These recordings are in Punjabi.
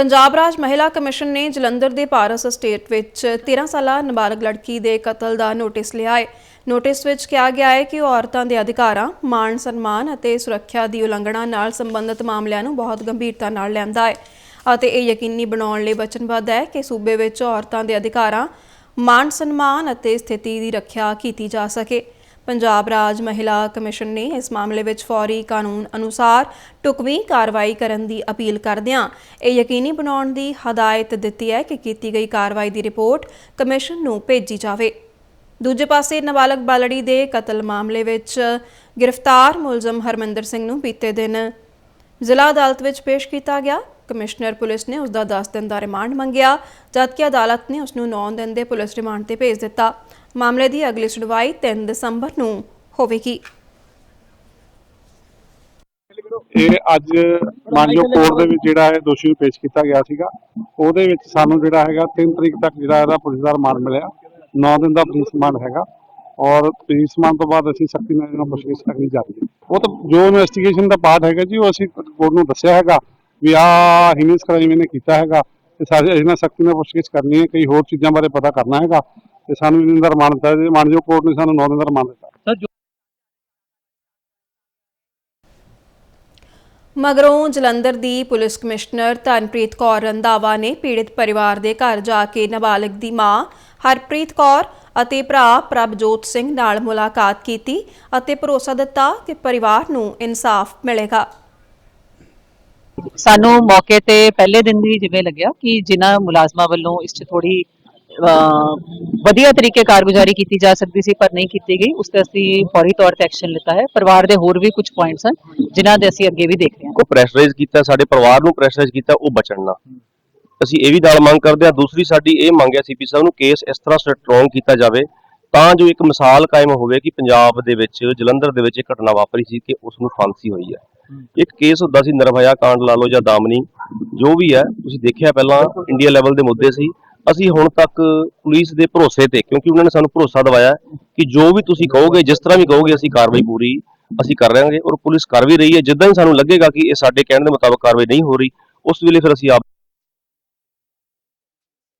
ਪੰਜਾਬ ਰਾਜ ਮਹਿਲਾ ਕਮਿਸ਼ਨ ਨੇ ਜਲੰਧਰ ਦੇ ਪਾਰਸ ਸਟੇਟ ਵਿੱਚ 13 ਸਾਲਾ ਨਾਬਾਲਗ ਲੜਕੀ ਦੇ ਕਤਲ ਦਾ ਨੋਟਿਸ ਲਿਆ ਹੈ। ਨੋਟਿਸ ਵਿੱਚ ਕਿਹਾ ਗਿਆ ਹੈ ਕਿ ਉਹ ਔਰਤਾਂ ਦੇ ਅਧਿਕਾਰਾਂ, ਮਾਣ ਸਨਮਾਨ ਅਤੇ ਸੁਰੱਖਿਆ ਦੀ ਉਲੰਘਣਾ ਨਾਲ ਸੰਬੰਧਿਤ ਮਾਮਲਿਆਂ ਨੂੰ ਬਹੁਤ ਗੰਭੀਰਤਾ ਨਾਲ ਲੈਂਦਾ ਹੈ ਅਤੇ ਇਹ ਯਕੀਨੀ ਬਣਾਉਣ ਲਈ ਵਚਨਬੱਧ ਹੈ ਕਿ ਸੂਬੇ ਵਿੱਚ ਔਰਤਾਂ ਦੇ ਅਧਿਕਾਰਾਂ, ਮਾਣ ਸਨਮਾਨ ਅਤੇ ਸਥਿਤੀ ਦੀ ਰੱਖਿਆ ਕੀਤੀ ਜਾ ਸਕੇ। ਪੰਜਾਬ ਰਾਜ ਮਹਿਲਾ ਕਮਿਸ਼ਨ ਨੇ ਇਸ ਮਾਮਲੇ ਵਿੱਚ ਫੌਰੀ ਕਾਨੂੰਨ ਅਨੁਸਾਰ ਟੁਕਵੀਂ ਕਾਰਵਾਈ ਕਰਨ ਦੀ ਅਪੀਲ ਕਰਦਿਆਂ ਇਹ ਯਕੀਨੀ ਬਣਾਉਣ ਦੀ ਹਦਾਇਤ ਦਿੱਤੀ ਹੈ ਕਿ ਕੀਤੀ ਗਈ ਕਾਰਵਾਈ ਦੀ ਰਿਪੋਰਟ ਕਮਿਸ਼ਨ ਨੂੰ ਭੇਜੀ ਜਾਵੇ। ਦੂਜੇ ਪਾਸੇ ਨਾਬਾਲਗ ਬਾਲੜੀ ਦੇ ਕਤਲ ਮਾਮਲੇ ਵਿੱਚ ਗ੍ਰਿਫਤਾਰ ਮੁਲਜ਼ਮ ਹਰਮਿੰਦਰ ਸਿੰਘ ਨੂੰ ਬੀਤੇ ਦਿਨ ਜ਼ਿਲ੍ਹਾ ਅਦਾਲਤ ਵਿੱਚ ਪੇਸ਼ ਕੀਤਾ ਗਿਆ। ਕਮਿਸ਼ਨਰ ਪੁਲਿਸ ਨੇ ਉਸ ਦਾ 10 ਦਿਨ ਦਾ ਰਿਮਾਂਡ ਮੰਗਿਆ, ਜਦਕਿ ਅਦਾਲਤ ਨੇ ਉਸ ਨੂੰ 9 ਦਿਨ ਦੇ ਪੁਲਿਸ ਰਿਮਾਂਡ ਤੇ ਭੇਜ ਦਿੱਤਾ। ਮਾਮਲੇ ਦੀ ਅਗਲੀ ਸੁਣਵਾਈ 3 ਦਸੰਬਰ ਨੂੰ ਹੋਵੇਗੀ। ਇਹ ਅੱਜ ਮਾਨਯੋਗ ਕੋਰਟ ਦੇ ਵਿੱਚ ਜਿਹੜਾ ਹੈ ਦੋਸ਼ੀ ਨੂੰ ਪੇਸ਼ ਕੀਤਾ ਗਿਆ ਸੀਗਾ, ਉਹਦੇ ਵਿੱਚ ਸਾਨੂੰ ਜਿਹੜਾ ਹੈਗਾ 3 ਤਰੀਕ ਤੱਕ ਜਿਹੜਾ ਇਹਦਾ ਪੁਲਿਸ ਦਾ ਰਿਮਾਂਡ ਮਿਲਿਆ। 9 ਦਿਨ ਦਾ ਪੁਲਿਸ ਰਿਮਾਂਡ ਹੈਗਾ। ਔਰ ਪੁਲਿਸ ਰਿਮਾਂਡ ਤੋਂ ਬਾਅਦ ਅਸੀਂ ਸਖਤੀ ਨਾਲ ਇਹਨਾਂ ਪੁੱਛਗਿੱਛ ਕਰਨੀ ਜਾਰੀ ਹੈ। ਉਹ ਤਾਂ ਜੋ ਇਨਵੈਸਟੀਗੇਸ਼ਨ ਦਾ ਪਾਰਟ ਹੈਗਾ ਜੀ, ਉਹ ਅਸੀਂ ਕੋਰਟ ਨੂੰ ਦੱਸਿਆ ਹੈਗਾ। ਵੀ ਆ ਹਿਮਿਸ ਕ੍ਰਾਈਮ ਇਹਨੇ ਕੀਤਾ ਹੈਗਾ ਤੇ ਸਾਰੇ ਇਹਨਾਂ ਸਖਤੀ ਨਾਲ ਪੁੱਛਗਿੱਛ ਕਰਨੀ ਹੈ ਕਈ ਹੋਰ ਚੀਜ਼ਾਂ ਬਾਰੇ ਪਤਾ ਕਰਨਾ ਹੈਗਾ ਤੇ ਸਾਨੂੰ ਇਹਨਾਂ ਦਾ ਰਿਮਾਂਡ ਦਿੱਤਾ ਜੀ ਮਾਨਯੋਗ ਕੋਰਟ ਨੇ ਸਾਨੂੰ 9 ਦਿਨ ਦਾ ਰਿਮਾਂਡ ਦਿੱਤਾ। ਮਗਰੋਂ ਜਲੰਧਰ ਦੀ ਪੁਲਿਸ ਕਮਿਸ਼ਨਰ ਧਨਪ੍ਰੀਤ ਕੌਰ ਰੰਧਾਵਾ ਨੇ ਪੀੜਿਤ ਪਰਿਵਾਰ ਦੇ ਘਰ ਜਾ ਕੇ ਨਾਬਾਲਗ ਦੀ ਮਾਂ ਹਰਪ੍ਰੀਤ ਕੌਰ ਅਤੇ ਭਰਾ ਪ੍ਰਭਜੋਤ ਸਿੰਘ ਨਾਲ ਮੁਲਾਕਾਤ ਕੀਤੀ ਅਤੇ ਭਰੋਸਾ ਦਿੱਤਾ ਕਿ ਪਰਿਵਾਰ ਨੂੰ ਇਨਸਾਫ ਮਿਲੇਗਾ। ਸਾਨੂੰ ਮੌਕੇ ਤੇ ਪਹਿਲੇ ਦਿਨ ਹੀ ਜਿਵੇਂ ਲੱਗਿਆ ਕਿ ਜਿਨ੍ਹਾਂ ਮੁਲਾਜ਼ਮਾਂ ਵੱਲੋਂ ਇਸ 'ਚ ਥੋੜੀ ਵਧੀਆ ਤਰੀਕੇ ਕਾਰਗੁਜ਼ਾਰੀ ਕੀਤੀ ਜਾ ਸਕਦੀ ਸੀ ਪਰ ਨਹੀਂ ਕੀਤੀ ਗਈ, ਉਸ ਤੇ ਅਸੀਂ ਫੌਰੀ ਤੌਰ ਤੇ ਐਕਸ਼ਨ ਲਿੱਤਾ ਹੈ। ਪਰਿਵਾਰ ਦੇ ਹੋਰ ਵੀ ਕੁਝ ਪੁਆਇੰਟਸ ਹਨ, ਜਿਨ੍ਹਾਂ ਦੇ ਅਸੀਂ ਅੱਗੇ ਵੀ ਦੇਖ ਰਹੇ ਹਾਂ। ਕੋ ਪ੍ਰੈਸ਼ਰਾਈਜ਼ ਕੀਤਾ, ਸਾਡੇ ਪਰਿਵਾਰ ਨੂੰ ਪ੍ਰੈਸ਼ਰਾਈਜ਼ ਕੀਤਾ, ਉਹ ਬਚਣ ਨਾ। ਅਸੀਂ ਇਹ ਵੀ ਨਾਲ ਮੰਗ ਕਰਦੇ ਹਾਂ, ਦੂਸਰੀ ਸਾਡੀ ਇਹ ਮੰਗ ਹੈ ਸੀਪੀ ਸਾਹਿਬ ਨੂੰ ਕੇਸ ਇਸ ਤਰ੍ਹਾਂ ਸਟਰੋਂਗ ਕੀਤਾ ਜਾਵੇ ਤਾਂ ਜੋ ਇੱਕ ਮਿਸਾਲ ਕਾਇਮ ਹੋਵੇ ਕਿ ਪੰਜਾਬ ਦੇ ਵਿੱਚ ਜਲੰਧਰ ਦੇ ਵਿੱਚ ਇੱਕ ਘਟਨਾ ਵਾਪਰੀ ਸੀ ਕਿ ਉਸ ਨੂੰ ਫਾਂਸੀ ਹੋਈ ਹੈ। ਇੱਕ ਕੇਸ ਹੁੰਦਾ ਸੀ ਨਿਰਭਇਆ ਕਾਂਡ ਲਾ ਲਓ ਜਾਂ ਦਾਮਨੀ ਜੋ ਵੀ ਹੈ ਤੁਸੀਂ ਦੇਖਿਆ ਪਹਿਲਾਂ ਇੰਡੀਆ ਲੈਵਲ ਦੇ ਮੁੱਦੇ ਸੀ। ਅਸੀਂ ਹੁਣ ਤੱਕ ਪੁਲਿਸ ਦੇ ਭਰੋਸੇ ਤੇ ਕਿਉਂਕਿ ਉਹਨਾਂ ਨੇ ਸਾਨੂੰ ਭਰੋਸਾ ਦਿਵਾਇਆ ਕਿ ਜੋ ਵੀ ਤੁਸੀਂ ਕਹੋਗੇ ਜਿਸ ਤਰ੍ਹਾਂ ਵੀ ਕਹੋਗੇ ਅਸੀਂ ਕਾਰਵਾਈ ਪੂਰੀ ਅਸੀਂ ਕਰ ਰਹਾਂਗੇ ਔਰ ਪੁਲਿਸ ਕਰ ਵੀ ਰਹੀ ਹੈ। ਜਿੱਦਾਂ ਹੀ ਸਾਨੂੰ ਲੱਗੇਗਾ ਕਿ ਇਹ ਸਾਡੇ ਕਹਿਣ ਦੇ ਮੁਤਾਬਕ ਕਾਰਵਾਈ ਨਹੀਂ ਹੋ ਰਹੀ ਉਸ ਵੇਲੇ ਫਿਰ ਅਸੀਂ ਆਪ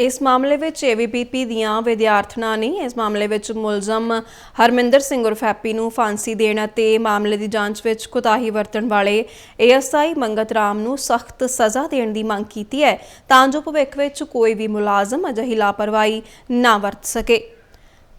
ਇਸ ਮਾਮਲੇ ਵਿੱਚ ਏਵੀਪੀਪੀ ਦੀਆਂ ਵਿਦਿਆਰਥਣਾਂ ਨੇ ਇਸ ਮਾਮਲੇ ਵਿੱਚ ਮੁਲਜ਼ਮ ਹਰਮਿੰਦਰ ਸਿੰਘ ਉਰਫ ਹੈਪੀ ਨੂੰ ਫਾਂਸੀ ਦੇਣ ਅਤੇ ਮਾਮਲੇ ਦੀ ਜਾਂਚ ਵਿੱਚ ਕੁਤਾਹੀ ਵਰਤਣ ਵਾਲੇ ਏਐਸਆਈ ਮੰਗਤ ਰਾਮ ਨੂੰ ਸਖਤ ਸਜ਼ਾ ਦੇਣ ਦੀ ਮੰਗ ਕੀਤੀ ਹੈ ਤਾਂ ਜੋ ਭਵਿੱਖ ਵਿੱਚ ਕੋਈ ਵੀ ਮੁਲਾਜ਼ਮ ਅਜਿਹੀ ਲਾਪਰਵਾਹੀ ਨਾ ਵਰਤ ਸਕੇ।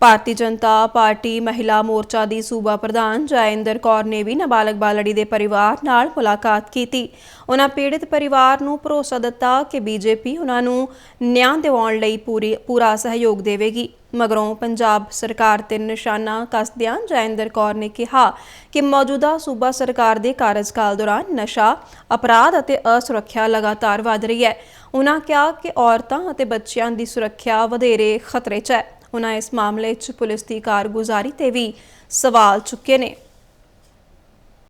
ਭਾਰਤੀ ਜਨਤਾ ਪਾਰਟੀ ਮਹਿਲਾ ਮੋਰਚਾ ਦੀ ਸੂਬਾ ਪ੍ਰਧਾਨ ਜੈਇੰਦਰ ਕੌਰ ਨੇ ਵੀ ਨਾਬਾਲਗ ਬਾਲੜੀ ਦੇ ਪਰਿਵਾਰ ਨਾਲ ਮੁਲਾਕਾਤ ਕੀਤੀ। ਉਹਨਾਂ ਪੀੜਿਤ ਪਰਿਵਾਰ ਨੂੰ ਭਰੋਸਾ ਦਿੱਤਾ ਕਿ ਬੀਜੇਪੀ ਉਹਨਾਂ ਨੂੰ ਨਿਆਂ ਦਿਵਾਉਣ ਲਈ ਪੂਰੀ, ਪੂਰਾ ਸਹਿਯੋਗ ਦੇਵੇਗੀ। ਮਗਰੋਂ ਪੰਜਾਬ ਸਰਕਾਰ ਤੇ ਨਿਸ਼ਾਨਾ ਕੱਸਦਿਆਂ ਜੈਇੰਦਰ ਕੌਰ ਨੇ ਕਿਹਾ ਕਿ ਮੌਜੂਦਾ ਸੂਬਾ ਸਰਕਾਰ ਦੇ ਕਾਰਜਕਾਲ ਦੌਰਾਨ ਨਸ਼ਾ, ਅਪਰਾਧ ਅਤੇ ਅਸੁਰੱਖਿਆ ਲਗਾਤਾਰ ਵਧ ਰਹੀ ਹੈ। ਉਹਨਾਂ ਕਿਹਾ ਕਿ ਔਰਤਾਂ ਅਤੇ ਬੱਚਿਆਂ ਦੀ ਸੁਰੱਖਿਆ ਵਧੇਰੇ ਖਤਰੇ 'ਚ ਹੈ। ਉਹਨਾਂ ਇਸ ਮਾਮਲੇ 'ਚ ਪੁਲਿਸ ਦੀ ਕਾਰਗੁਜ਼ਾਰੀ ਤੇ ਵੀ ਸਵਾਲ ਚੁੱਕੇ ਨੇ।